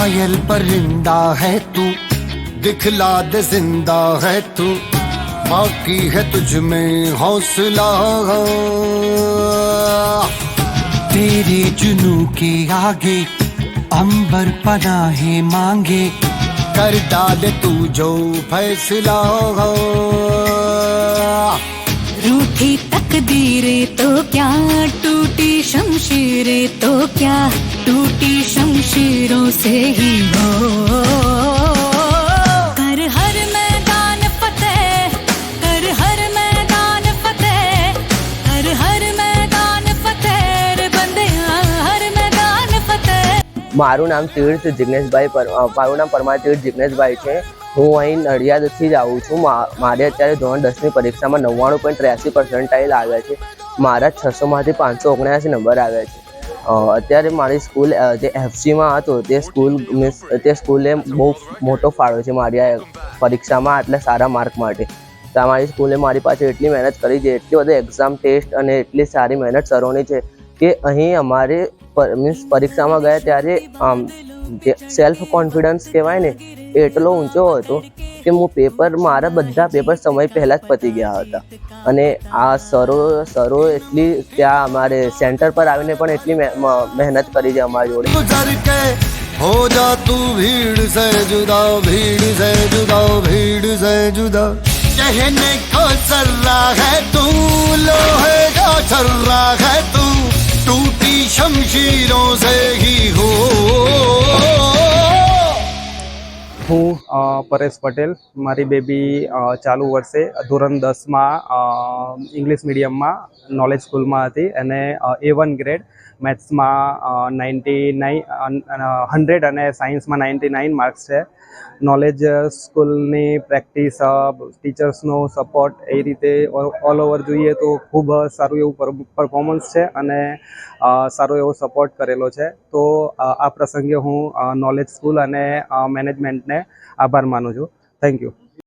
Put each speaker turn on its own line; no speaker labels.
घायल परिंदा है तू दिखला दे ज़िंदा है तू, बाकी है तुझ में हौसला। तेरे जुनू के आगे अंबर पनाहे मांगे, कर डाले तू जो फैसला।
रूठी तकदीरें तो टूटी शमशीरों से ही हो कर हर मैदान फतेह कर हर मैदान फतेह कर हर मैदान फतेह रे बंदिया हर मैदान फतेह
મારું નામ તીર્થ જિગ્નેશભાઈ પર અ, મારું નામ પરમાર તીર્થ જિગ્નેશભાઈ છે હું અહીં નડિયાદથી જ આવું છું મા- મારે અત્યારે ધોરણ દસની પરીક્ષામાં નવ્વાણું પોઈન્ટ ત્ર્યાસી પર્સન્ટાઇલ આવ્યા છે મારા છસોમાંથી પાંચસો ઓગણ્યાસી નંબર આવ્યા છે અ, અત્યારે મારી સ્કૂલ જે એફસીમાં હતો, તે સ્કૂલ મીન્સ, તે સ્કૂલે બહુ મોટો ફાળો છે મારી આ પરીક્ષામાં આટલા સારા માર્ક માટે. તો મારી સ્કૂલે મારી પાસે એટલી મહેનત કરી છે, એટલી બધી એક્ઝામ ટેસ્ટ અને એટલી સારી મહેનત સરોની છે, કે અહીં અમારે મીન્સ પરીક્ષામાં ગયા ત્યારે, આમ, જે સેલ્ફ કોન્ફિડન્સ કહેવાય ને, એટલો ઊંચો હતો કે હું પેપર મારા બધા પેપર સમય પહેલાં જ પતી ગયા હતા અને આ સરો સરો એટલી ત્યાં અમારે સેન્ટર પર આવીને પણ એટલી મહે- મ- મહેનત કરી છે અમારી જોડે
गुजर के हो जा तू भीड़ से जुदा भीड़ से जुदा भीड़ से जुदा कहने को सर्रा है तू लोहे का छर्रा है तू टूटी शमशीरों से ही
પરેશ પટેલ. મારી બેબી ચાલુ વર્ષે ધોરણ દસમાં ઇંગ્લિશ મીડિયમમાં નોલેજ સ્કૂલમાં હતી અને એ વન ગ્રેડ મેથ્સમાં નાઇન્ટી નાઇન હંડ્રેડ અને સાયન્સમાં નાઇન્ટી નાઇન માર્ક્સ છે નોલેજ સ્કૂલની પ્રેક્ટિસ ટીચર્સનો સપોર્ટ એ રીતે ઓલ ઓવર જોઈએ તો ખૂબ સારું એવું પરફોર્મન્સ છે અને સારો એવો સપોર્ટ કરેલો છે. તો આ પ્રસંગે હું નોલેજ સ્કૂલ અને મેનેજમેન્ટને આભાર માનું છું. Thank you